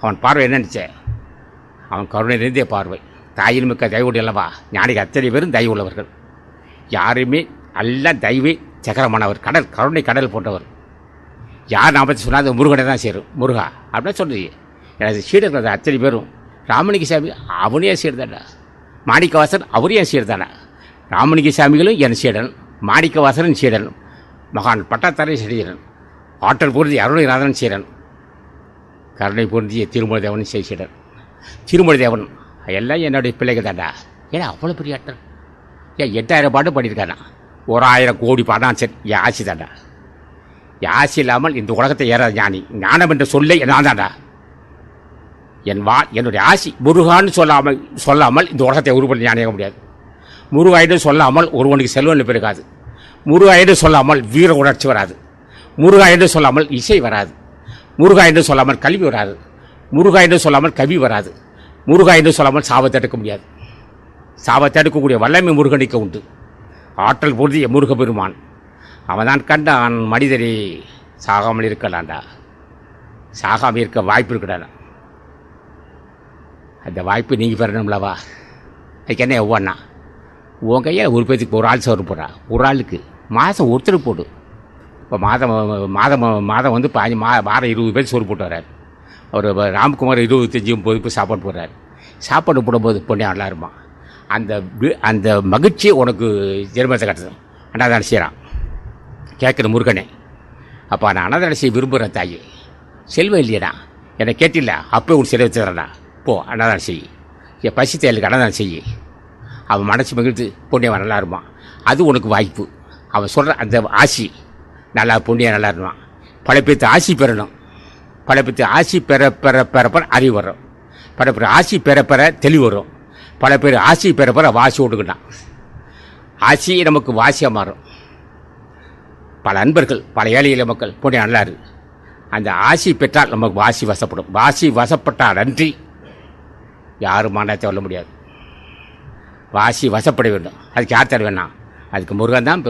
அவன் பார்வை என்னன்னுச்சே அவன் கருணை நிறைந்த பார்வை. தாயின் மிக்க தயவுடைய அல்லவா? ஞானிகள் அத்தனை பேரும் தயவு உள்ளவர்கள். யாருமே எல்லாம் தயவே சக்கரமானவர் கடல் கருணை கடல் போன்றவர். யார் நான் பற்றி சொன்னால் அது முருகனை தான் சேரும். முருகா அப்படின்னு சொல்றீங்க. எனது சீடர்கள் அத்தனை பேரும். ராமலிங்க சாமி அவனே சீர்தானா மாணிக்கவாசன் அவரே சீர்தானா ராமலிங்க சாமிகளும் என் சீடன். மாணிக்கவாசனும் சீடன். மகான் பட்டாத்தாரன் சீடன். ஆற்றல் பொருந்தி அருணகிநாதன் சீடன். கருணை பொருந்திய திருமலை தேவன் சீடன் திருமலை தேவன் எல்லாம் என்னுடைய பிள்ளைகள் தாண்டா. ஏன்னா அவ்வளோ பெரிய ஆக்டர் ஏன் எட்டாயிரம் பாட்டு பண்ணியிருக்கானா ஒரு ஆயிரம் கோடி பாடம் சரி என் ஆசி தாண்டா. என் ஆசி இல்லாமல் இந்த உலகத்தை ஏறாத ஞானி. ஞானம் என்ற சொல்லை நான் தாண்டா. என் வா என்னுடைய ஆசி முருகான்னு சொல்லாமல் சொல்லாமல் இந்த உலகத்தை உருப்படி ஞானியாக முடியாது. முருகாயிடும் சொல்லாமல் ஒருவனுக்கு செல்வன் பெருகாது. முருகாயிடும் சொல்லாமல் வீர உணர்ச்சி வராது. முருகாயிடும் சொல்லாமல் இசை வராது. முருகா என்று சொல்லாமல் கல்வி வராது. முருகா என்று சொல்லாமல் கவி வராது. முருகா என்று சொல்லாமல் சாவை எடுக்க முடியாது. சாவை தடுக்கக்கூடிய வல்லமை முருகனுக்கு உண்டு. ஆற்றல் பொருதிய முருக பெருமான். அவன்தான் கண்டான் மனிதரே சாகாமல் இருக்கலாம்டா சாகாமல் இருக்க வாய்ப்பு இருக்கடா அந்த வாய்ப்பு நீங்கள் பெறணும்லவா அதுக்கு என்ன ஒவ்வொன்றா உன் கையில் ஒரு பேத்துக்கு ஒரு ஆள் சோறு போடுறா. ஒரு ஆளுக்கு மாதம் ஒருத்தர் போடு. இப்போ மாதம் மாதம் மாதம் வந்து பாஞ்சு மா வாரம் இருபது பேர் சோறு போட்டு வர்றார் அவர் ராம்குமார் இருபத்தஞ்சி முப்பது பேர் சாப்பாடு போடுறாரு. சாப்பாடு போடும்போது பொண்ணே நல்லா இருப்பான் அந்த அந்த மகிழ்ச்சி உனக்கு ஜென்மத்தை கட்டணும் அன்னதானம் செய்கிறான் கேட்குற முருகனே. அப்போ நான் அன்னதானம் செய்ய விரும்புகிறேன் தாயி. செல்வம் இல்லையடா. என்னை கேட்டில்ல? அப்போ உன் சிலை வச்சுக்கிறேன்டா போ அன்னதானம் செய் என் பசி தேலுக்கு அன்னதானம் செய் அவன் மனசு மகிழ்ந்து பொண்ணே நல்லா இருப்பான். அது உனக்கு வாய்ப்பு. அவன் சொல்கிற அந்த ஆசி. நல்லா புண்ணியம் நல்லா இருப்பான் பல பேர்த்து ஆசி பெறணும். பல பேர்த்து ஆசி பெற பெற பெற பெற அறிவு வரும். பல பேர் ஆசி பெற பெற தெளிவு வரும். பல பேர் ஆசி பெற பெற வாசி விட்டுக்கிட்டான் ஆசி நமக்கு வாசியாக மாறும். பல அன்பர்கள் பல ஏழை மக்கள் புண்ணியம் நல்லா அந்த ஆசி பெற்றால் நமக்கு வாசி வசப்படும். வாசி வசப்பட்டால் நன்றி. யாரும் மானத்தை சொல்ல முடியாது. வாசி வசப்பட வேண்டும். அதுக்கு யார் தர வேணாம். அதுக்கு முருகன் தான் பெரும்